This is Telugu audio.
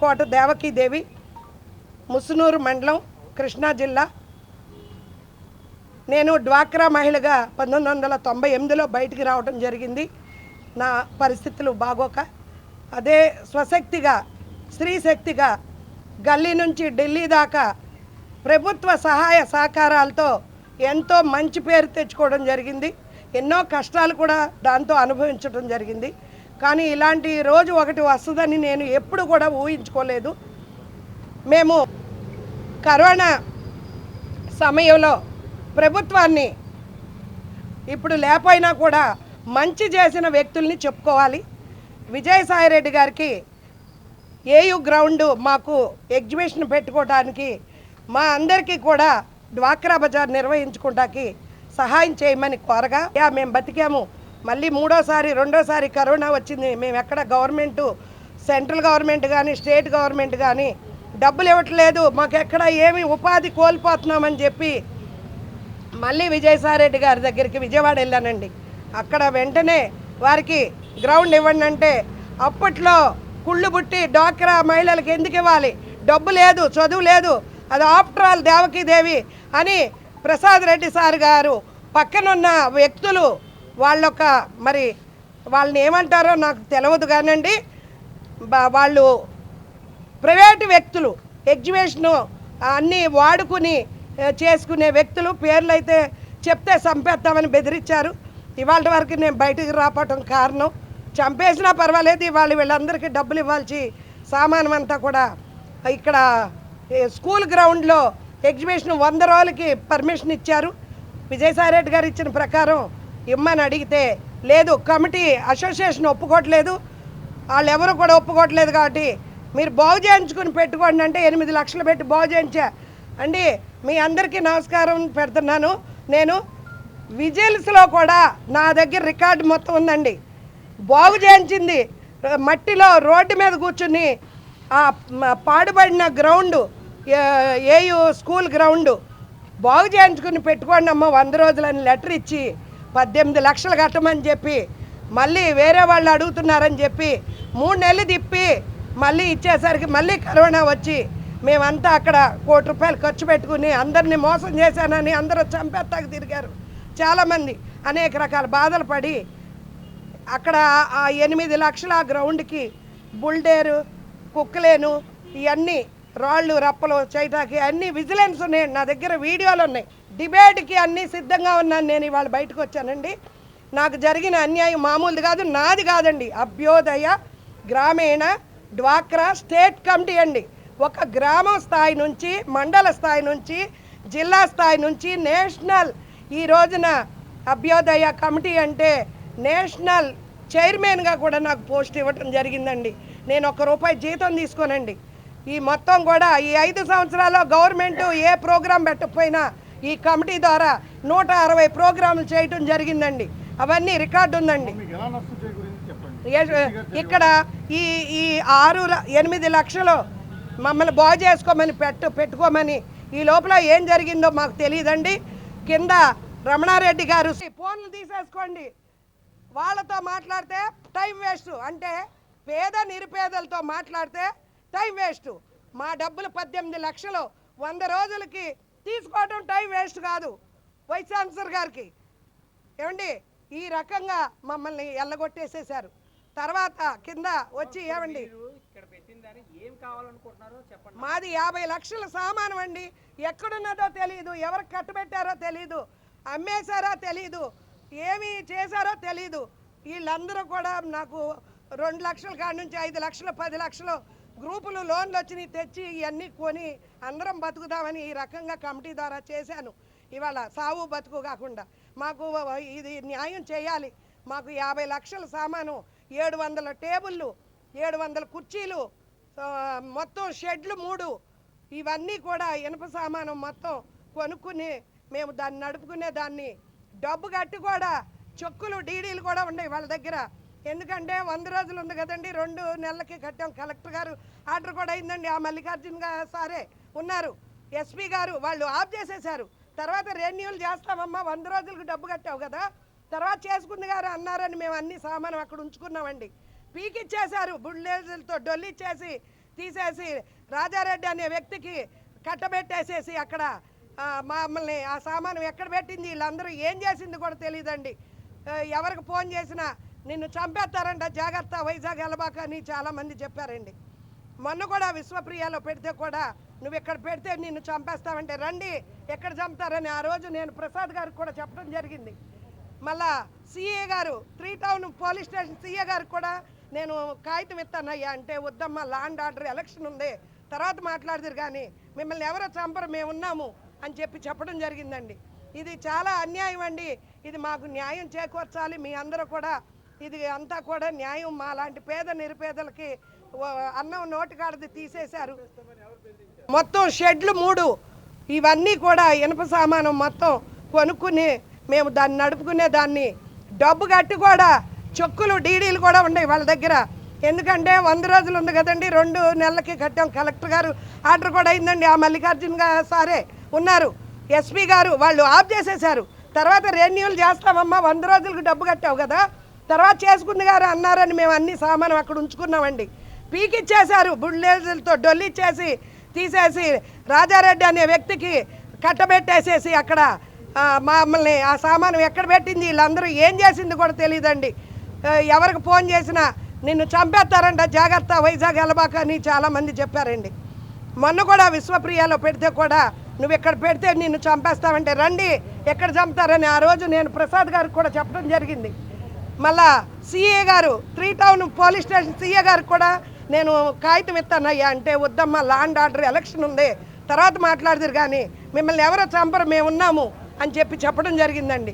తోట దేవకీదేవి ముసునూరు మండలం కృష్ణా జిల్లా. నేను డ్వాక్రా మహిళగా పంతొమ్మిది వందల తొంభై ఎనిమిదిలో బయటికి రావడం జరిగింది. నా పరిస్థితులు బాగోక. అదే స్వశక్తిగా స్త్రీ శక్తిగా గల్లీ నుంచి ఢిల్లీ దాకా ప్రభుత్వ సహాయ సహకారాలతో ఎంతో మంచి పేరు తెచ్చుకోవడం జరిగింది. ఎన్నో కష్టాలు కూడా దాంతో అనుభవించడం జరిగింది. కానీ ఇలాంటి రోజు ఒకటి వస్తుందని నేను ఎప్పుడు కూడా ఊహించుకోలేదు. మేము కరోనా సమయంలో ప్రభుత్వాన్ని ఇప్పుడు లేకపోయినా కూడా మంచి చేసిన వ్యక్తుల్ని చెప్పుకోవాలి. విజయసాయిరెడ్డి గారికి ఏయు గ్రౌండ్ మాకు ఎగ్జిబిషన్ పెట్టుకోవడానికి మా అందరికీ కూడా డ్వాక్రా బజార్ నిర్వహించుకుంటాకి సహాయం చేయమని కోరగా యా మేము బతికాము. మళ్ళీ మూడోసారి రెండోసారి కరోనా వచ్చింది. మేము ఎక్కడ గవర్నమెంట్ సెంట్రల్ గవర్నమెంట్ కానీ స్టేట్ గవర్నమెంట్ కానీ డబ్బులు ఇవ్వట్లేదు. మాకు ఎక్కడ ఏమి ఉపాధి కోల్పోతున్నామని చెప్పి మళ్ళీ విజయసాయిరెడ్డి గారి దగ్గరికి విజయవాడ వెళ్ళానండి. అక్కడ వెంటనే వారికి గ్రౌండ్ ఇవ్వండి అంటే అప్పట్లో కుళ్ళు బుట్టి డాక్రా మహిళలకు ఎందుకు ఇవ్వాలి? డబ్బు లేదు చదువు లేదు. అది ఆఫ్టర్ ఆల్ దేవకీదేవి అని ప్రసాద్ రెడ్డి సార్ గారు పక్కనున్న వ్యక్తులు వాళ్ళొక మరి వాళ్ళని ఏమంటారో నాకు తెలియదు కానండి. వాళ్ళు ప్రైవేటు వ్యక్తులు ఎగ్జిబిషను అన్నీ వాడుకుని చేసుకునే వ్యక్తులు పేర్లు అయితే చెప్తే చంపేస్తామని బెదిరించారు ఇవాళ వరకు నేను బయటికి రాపటం కారణం. చంపేసినా పర్వాలేదు ఇవాళ వీళ్ళందరికీ డబ్బులు ఇవ్వాల్సి సామానం అంతా కూడా ఇక్కడ స్కూల్ గ్రౌండ్లో ఎగ్జిబిషన్ వంద రోజులకి పర్మిషన్ ఇచ్చారు. విజయసాయి రెడ్డి గారు ఇచ్చిన ప్రకారం ఇమ్మని అడిగితే లేదు కమిటీ అసోసియేషన్ ఒప్పుకోవట్లేదు వాళ్ళు ఎవరు కూడా ఒప్పుకోవట్లేదు కాబట్టి మీరు బాగు చేయించుకుని పెట్టుకోండి అంటే ఎనిమిది లక్షలు పెట్టి బాగు చేయించా. అండి మీ అందరికీ నమస్కారం పెడుతున్నాను. నేను విజిల్స్లో కూడా నా దగ్గర రికార్డు మొత్తం ఉందండి. బాగు చేయించింది మట్టిలో రోడ్డు మీద కూర్చుని ఆ పాడుబడిన గ్రౌండ్ ఏ- ఏయు స్కూల్ గ్రౌండ్ బాగు చేయించుకుని పెట్టుకోండి అమ్మ వంద రోజులని లెటర్ ఇచ్చి పద్దెనిమిది లక్షలు కట్టమని చెప్పి మళ్ళీ వేరే వాళ్ళు అడుగుతున్నారని చెప్పి మూడు నెలలు తిప్పి మళ్ళీ ఇచ్చేసరికి మళ్ళీ కరోనా వచ్చి మేమంతా అక్కడ కోటి రూపాయలు ఖర్చు పెట్టుకుని అందరినీ మోసం చేశానని అందరూ చంపేస్తాకు తిరిగారు. చాలామంది అనేక రకాల బాధలు పడి అక్కడ ఆ ఎనిమిది లక్షల ఆ గ్రౌండ్కి బుల్డేరు కుక్కలేను ఇవన్నీ రాళ్ళు రప్పలు చైటాకి అన్ని విజిలెన్స్ ఉన్నాయి నా దగ్గర వీడియోలు ఉన్నాయి. డిబేట్కి అన్నీ సిద్ధంగా ఉన్నాను నేను ఇవాళ బయటకు వచ్చానండి. నాకు జరిగిన అన్యాయం మామూలుది కాదు నాది కాదండి. అభ్యోదయ గ్రామీణ డ్వాక్రా స్టేట్ కమిటీ అండి. ఒక గ్రామం స్థాయి నుంచి మండల స్థాయి నుంచి జిల్లా స్థాయి నుంచి నేషనల్ ఈ రోజున అభ్యోదయ కమిటీ అంటే నేషనల్ చైర్మన్గా కూడా నాకు పోస్ట్ ఇవ్వటం జరిగిందండి. నేను ఒక్క రూపాయి జీతం తీసుకోనండి. ఈ మొత్తం కూడా ఈ ఐదు సంవత్సరాల్లో గవర్నమెంట్ ఏ ప్రోగ్రాం పెట్టకపోయినా ఈ కమిటీ ద్వారా నూట అరవై ప్రోగ్రాంలు చేయటం జరిగిందండి. అవన్నీ రికార్డు ఉందండి. ఇక్కడ ఈ ఈ ఆరు ఎనిమిది లక్షలు మమ్మల్ని బాగు చేసుకోమని పెట్టు పెట్టుకోమని ఈ లోపల ఏం జరిగిందో మాకు తెలియదండి. కింద రమణారెడ్డి గారు ఫోన్లు తీసేసుకోండి. వాళ్ళతో మాట్లాడితే టైం వేస్ట్. అంటే పేద నిరుపేదలతో మాట్లాడితే టైం వేస్ట్. మా డబ్బులు పద్దెనిమిది లక్షలు. వంద రోజులకి తీసుకోవడం టైం వేస్ట్ కాదు. వైస్ ఛాన్సలర్ గారికి. ఏమండి? ఈ రకంగా మమ్మల్ని ఎల్లగొట్టేసేసారు తర్వాత కింద వచ్చి ఏమండి? మాది యాభై లక్షల సామానం అండి. ఎక్కడున్నదో తెలియదు ఎవరికి కట్టుబెట్టారో తెలియదు అమ్మేశారో తెలియదు ఏమి చేశారో తెలియదు వీళ్ళందరూ కూడా నాకు రెండు లక్షల కాడ నుంచి ఐదు లక్షలు పది లక్షలు గ్రూపులు లోన్లు వచ్చినాయి తెచ్చి ఇవన్నీ కొని అందరం బతుకుదామని ఈ రకంగా కమిటీ ద్వారా చేశాను. ఇవాళ సావు బతుకు కాకుండా మాకు ఇది న్యాయం చేయాలి. మాకు యాభై లక్షల సామాను ఏడు వందల టేబుళ్ళు ఏడు వందల కుర్చీలు మొత్తం షెడ్లు మూడు ఇవన్నీ కూడా ఇనుప సామానం మొత్తం కొనుక్కుని మేము దాన్ని నడుపుకునే దాన్ని. డబ్బు కట్టి కూడా చెక్కులు డీడీలు కూడా ఉన్నాయి వాళ్ళ దగ్గర. ఎందుకంటే వంద రోజులు ఉంది కదండి రెండు నెలలకి కట్టాం. కలెక్టర్ గారు ఆర్డర్ కూడా అయిందండి. ఆ మల్లికార్జున సారే ఉన్నారు. ఎస్పీ గారు వాళ్ళు ఆఫ్ చేసేశారు. తర్వాత రెన్యూల్ చేస్తామమ్మా వంద రోజులకు డబ్బు కట్టావు కదా. తర్వాత చేసుకుంది గారు అన్నారని మేము అన్ని సామాను అక్కడ ఉంచుకున్నామండి. పీకిచ్చేశారు బుల్డేజులతో డొల్లిచ్చేసి తీసేసి రాజారెడ్డి అనే వ్యక్తికి కట్టబెట్టేసేసి అక్కడ మమ్మల్ని ఆ సామాను ఎక్కడ పెట్టింది? వీళ్ళందరూ ఏం చేసింది కూడా తెలియదండి ఎవరికి ఫోన్ చేసినా నిన్ను చంపేస్తారంట జాగ్రత్త వైజాగ్ వెళ్ళబాక అని చాలామంది చెప్పారండి. మొన్న కూడా విశ్వప్రియాలో పెడితే కూడా నువ్వు ఇక్కడ పెడితే నిన్ను చంపేస్తావంటే రండి ఎక్కడ చంపుతారని ఆ రోజు నేను ప్రసాద్ గారికి కూడా చెప్పడం జరిగింది. మళ్ళా సీఏ గారు three town police station CA గారికి కూడా నేను కాగితం ఇస్తానయ్యా అంటే వద్దమ్మా లాండ్ ఆర్డర్ ఎలక్షన్ ఉంది తర్వాత మాట్లాడదురు కానీ మిమ్మల్ని ఎవరో చంపరు మేము ఉన్నాము అని చెప్పి చెప్పడం జరిగిందండి. ఇది చాలా అన్యాయం అండి. ఇది మాకు న్యాయం చేకూర్చాలి. మీ అందరూ కూడా ఇది అంతా కూడా న్యాయం. మా లాంటి పేద నిరుపేదలకి ఓ అన్నం నోటికాడది తీసేశారు. మొత్తం షెడ్లు మూడు. ఇవన్నీ కూడా ఇనుప సామానం మొత్తం కొనుక్కుని మేము దాన్ని నడుపుకునే దాన్ని. డబ్బు కట్టి కూడా చెక్కులు డీడీలు కూడా ఉన్నాయి వాళ్ళ దగ్గర. ఎందుకంటే వంద రోజులు ఉంది కదండి రెండు నెలలకి కట్టాం కలెక్టర్ గారు. ఆర్డర్ కూడా అయిందండి. ఆ మల్లికార్జున సారే ఉన్నారు. ఎస్పీ గారు వాళ్ళు ఆఫ్ చేసేశారు. తర్వాత రెన్యూల్ చేస్తామమ్మా వంద రోజులకు డబ్బు కట్టావు కదా. తర్వాత చేసుకుంది గారు అన్నారని మేము అన్ని సామాను అక్కడ ఉంచుకున్నామండి. పీకిచ్చేశారు బుల్డేజర్లతో డొల్లిచ్చేసి తీసేసి రాజారెడ్డి అనే వ్యక్తికి కట్టబెట్టేసేసి అక్కడ మమ్మల్ని ఆ సామాను ఎక్కడ పెట్టింది వీళ్ళందరూ ఏం చేసింది కూడా తెలియదండి ఎవరికి ఫోన్ చేసినా నిన్ను చంపేస్తారంట జాగ్రత్త వైజాగ్ వెళ్ళబాక అని చాలామంది చెప్పారండి. మొన్న కూడా విశ్వప్రియాలో పెడితే కూడా నువ్వు ఇక్కడ పెడితే నిన్ను చంపేస్తావంటే రండి ఎక్కడ చంపుతారని ఆ రోజు నేను ప్రసాద్ గారికి కూడా చెప్పడం జరిగింది. మళ్ళా సీఏ గారు three town police station CA గారు కూడా నేను కాగితం ఇస్తానయ్యా అంటే వద్దమ్మా లాండ్ ఆర్డర్ ఎలక్షన్ ఉంది తర్వాత మాట్లాడదురు కానీ మిమ్మల్ని ఎవరో చంపరు మేము ఉన్నాము అని చెప్పి చెప్పడం జరిగిందండి.